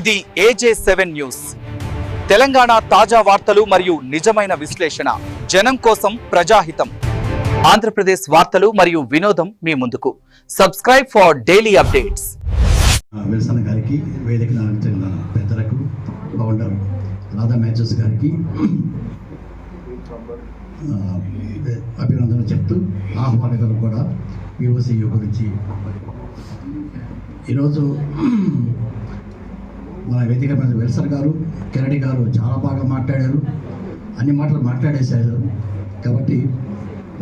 ఇది ఏజే seven news Telangana తాజా వార్తలు మరియు నిజమైన విశ్లేషణ. జనం కోసం ప్రజాహితం. ఆంధ్రప్రదేశ్ వార్తలు మరియు వినోదం మీ ముందుకు. Subscribe for daily updates Wilson గారికి వేదిక చెందిన పెద్దలకు ఫౌండర్ రాధా మ్యాచెస్ గారికి అభినందనలు చెప్తూ ఆహ్వానితులు కూడా యువసీయు గురించి ఈరోజు మన వేదిక మీద వెల్సర్ గారు కెరడి గారు చాలా బాగా మాట్లాడారు. అన్ని మాటలు మాట్లాడేశారు. కాబట్టి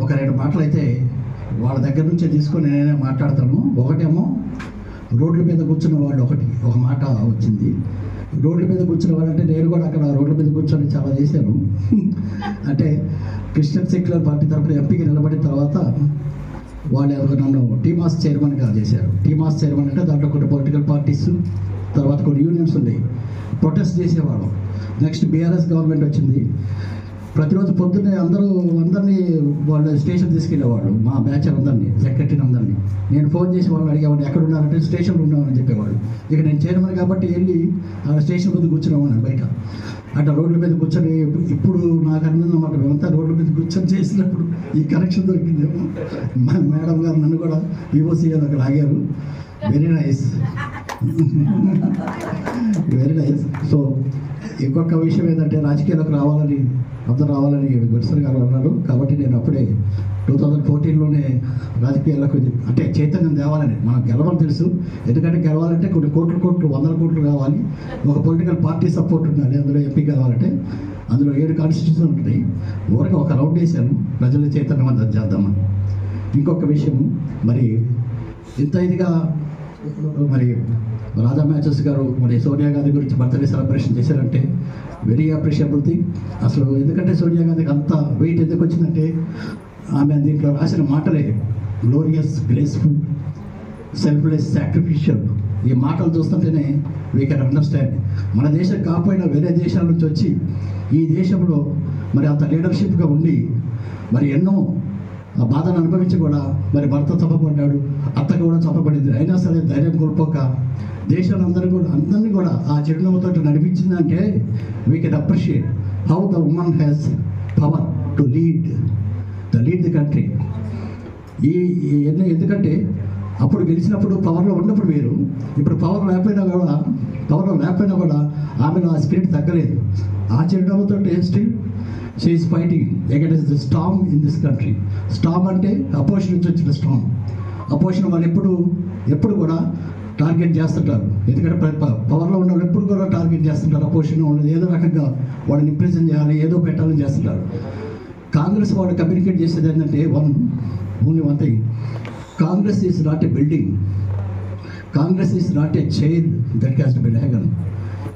ఒక రెండు మాటలు అయితే వాళ్ళ దగ్గర నుంచే తీసుకొని నేనే మాట్లాడతాను. ఒకటేమో రోడ్ల మీద కూర్చున్న వాళ్ళు ఒకటి ఒక మాట వచ్చింది. రోడ్ల మీద కూర్చున్న వాళ్ళంటే నేను కూడా అక్కడ రోడ్ల మీద కూర్చొని చాలా చేశాను. అంటే క్రిస్టియన్ సెక్యులర్ పార్టీ తరఫున ఎంపీకి నిలబడిన తర్వాత వాళ్ళు నన్ను టీమాస్ చైర్మన్గా చేశారు. టీమాస్ చైర్మన్ అంటే దాంట్లో కొన్ని పొలిటికల్ పార్టీస్ తర్వాత కొన్ని యూనియన్స్ ఉన్నాయి. ప్రొటెస్ట్ చేసేవాళ్ళం. నెక్స్ట్ బీఆర్ఎస్ గవర్నమెంట్ వచ్చింది. ప్రతిరోజు పొద్దున్నే అందరూ అందరినీ వాళ్ళ స్టేషన్ తీసుకెళ్ళేవాళ్ళు మా బ్యాచర్ అందరినీ సెక్రటరీని అందరినీ. నేను ఫోన్ చేసి వాళ్ళు అడిగేవాడిని ఎక్కడ ఉన్నారంటే స్టేషన్లో ఉన్నామని చెప్పేవాడు ఇక నేను చేరమని కాబట్టి వెళ్ళి ఆ స్టేషన్ మీద కూర్చున్నామన్నాను బయట. అట్లా రోడ్ల మీద కూర్చొని ఇప్పుడు నాకు అన్నమాట మేమంతా రోడ్ల మీద కూర్చొని చేసినప్పుడు ఈ కనెక్షన్ దొరికిందేమో మా మేడం గారు నన్ను కూడా వివోసీ అక్కడ ఆగారు. Very nice very nice so ఇంకొక విషయం ఏంటంటే రాజకీయాలకు రావాలని అందరూ రావాలని విల్సన్ గారు అన్నారు. కాబట్టి నేను అప్పుడే టూ థౌజండ్ ఫోర్టీన్లోనే రాజకీయాలకు అంటే చైతన్యం తేవాలని మనం గెలవని తెలుసు. ఎందుకంటే గెలవాలంటే కొన్ని కోట్లు కోట్లు వందల కోట్లు కావాలి ఒక పొలిటికల్ పార్టీ సపోర్ట్ ఉండాలి అందులో ఎంపీ కావాలంటే అందులో ఏడు కాన్స్టిట్యూషన్ ఉంటాయి. ఊరికి ఒక రౌండ్ వేసాను ప్రజల చైతన్యవంతం చేద్దామని. ఇంకొక విషయం మరి ఇంత ఇదిగా మరి రాజా మ్యాచెస్ గారు మరి సోనియా గాంధీ గురించి బర్త్డే సెలబ్రేషన్ చేశారంటే వెరీ అప్రిషియబుల్ థింగ్ అసలు ఎందుకంటే సోనియా గాంధీకి అంత వెయిట్ ఎందుకు వచ్చిందంటే ఆమె దీంట్లో రాసిన మాటలే గ్లోరియస్ గ్రేస్ఫుల్ సెల్ఫ్లెస్ సాక్రిఫిషియల్ ఈ మాటలు చూస్తుంటేనే వీ కెన్ అండర్స్టాండ్ మన దేశం కాకపోయినా వేరే దేశాల నుంచి వచ్చి ఈ దేశంలో మరి అంత లీడర్షిప్గా ఉండి మరి ఎన్నో ఆ బాధను అనుభవించి కూడా మరి భర్త చంపబడ్డాడు అత్త కూడా చంపబడింది. అయినా సరే ధైర్యం కోల్పోక దేశాలందరూ కూడా అందరినీ కూడా ఆ చిరునవ్వుతో నడిపించిందంటే we can appreciate how the woman has power to lead the lead the country ఈ ఎందుకంటే అప్పుడు గెలిచినప్పుడు పవర్లో ఉన్నప్పుడు మీరు ఇప్పుడు పవర్ లేకపోయినా కూడా పవర్లో లేకపోయినా కూడా ఆమెలో ఆ స్పిరిట్ తగ్గలేదు. ఆ చిరునవ్వుతో still she's fighting against the storm in this country storm అంటే అపోజిషన్ నుంచి వచ్చిన స్టామ్ అపోజిషన్ వాళ్ళు ఎప్పుడు ఎప్పుడు కూడా టార్గెట్ చేస్తుంటారు. ఎందుకంటే పవర్లో ఉన్న వాళ్ళు ఎప్పుడు కూడా టార్గెట్ చేస్తుంటారు. అపోజిషన్ వాళ్ళు ఏదో రకంగా వాళ్ళని ఇంప్రెషన్ చేయాలి ఏదో పెట్టాలని చేస్తుంటారు. కాంగ్రెస్ వాళ్ళు కమ్యూనికేట్ చేసేది ఏంటంటే one only one thing Congress is not a building Congress is not a chair that has be taken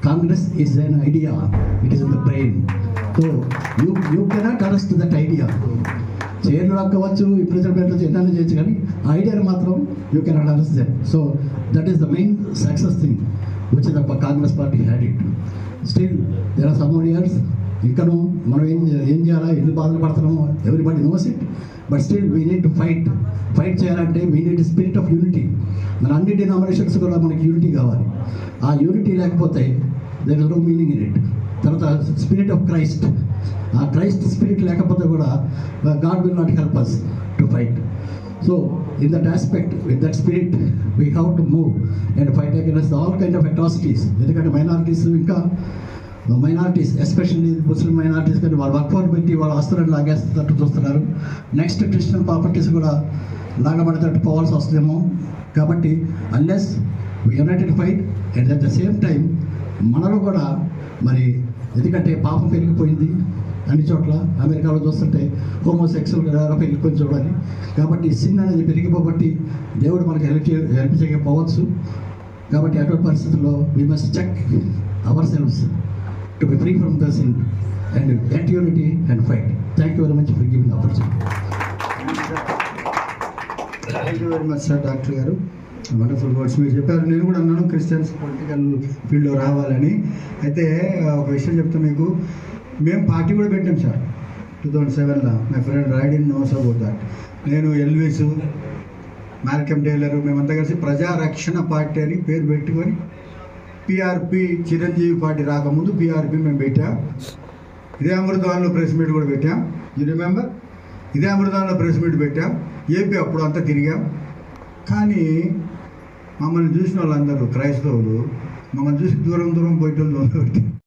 Congress is an idea it is in the brain so you you cannot arrest that idea చైర్లు రాకపోవచ్చు imprisonment ఎన్నైనా చేయొచ్చు కానీ ఆ ఐడియాని మాత్రం you cannot arrest that so that is the main success thing which the Congress party had it still there are some years ఇంకను మనం ఏం ఏం చేయాలా? ఎన్ని బాధలు పడుతున్నాము everybody knows it but still we need to fight fight చేయాలంటే we need spirit of unity మన అన్ని డినామినేషన్స్ కూడా మనకి యూనిటీ కావాలి. ఆ యూనిటీ లేకపోతే there is no meaning in it తర్వాత స్పిరిట్ ఆఫ్ క్రైస్ట్ ఆ క్రైస్ట్ స్పిరిట్ లేకపోతే కూడా God will not help us to fight so in that aspect with that spirit we have to move and fight against all kind of atrocities ఎందుకంటే minorities ఇంకా minorities especially Muslim minorities కానీ వాళ్ళు work four పెట్టి వాళ్ళ ఆస్తులను లాగేస్తున్నట్టు చూస్తున్నారు. Next Christian properties కూడా లాగబడేటట్టు పోవాల్సి వస్తుందేమో. కాబట్టి unless united fight and at the same time మనలో కూడా మరి ఎందుకంటే పాపం పెరిగిపోయింది అన్ని చోట్ల అమెరికాలో చూస్తుంటే హోమోసెక్సువల్ పెరిగిపోయింది చూడాలి. కాబట్టి సిన్ అనేది పెరిగిపోబట్టి దేవుడు మనకి హెల్ప్ చే హెల్ప్ చేయకపోవచ్చు. కాబట్టి అటువంటి పరిస్థితుల్లో we must check ourselves to be free from the sin and get unity and fight thank you very much for giving opportunity thank you very much sir doctor గారు. Wonderful words మీరు చెప్పారు. నేను కూడా అన్నాను క్రిస్టియన్స్ పొలిటికల్ ఫీల్డ్లో రావాలని. అయితే ఒక విషయం చెప్తా మీకు. మేము పార్టీ కూడా పెట్టాం సార్ టూ థౌజండ్ సెవెన్లో my friend Raidin knows about that నేను ఎల్విస్ మాల్కమ్ టైలర్ మేమంతా కలిసి ప్రజారక్షణ పార్టీ అని పేరు పెట్టుకొని పిఆర్పి చిరంజీవి పార్టీ రాకముందు పిఆర్పి మేము పెట్టాం. ఇదే అమృతవాన్లో ప్రెస్ మీట్ కూడా పెట్టాం. యూ రిమెంబర్ ఇదే అమృతంలో ప్రెస్ మీట్ పెట్టాం. ఏపీ అప్పుడు అంతా తిరిగాం. కానీ మమ్మల్ని చూసిన వాళ్ళందరూ క్రైస్తవులు మమ్మల్ని చూసి దూరం దూరం పోయేటోళ్ళు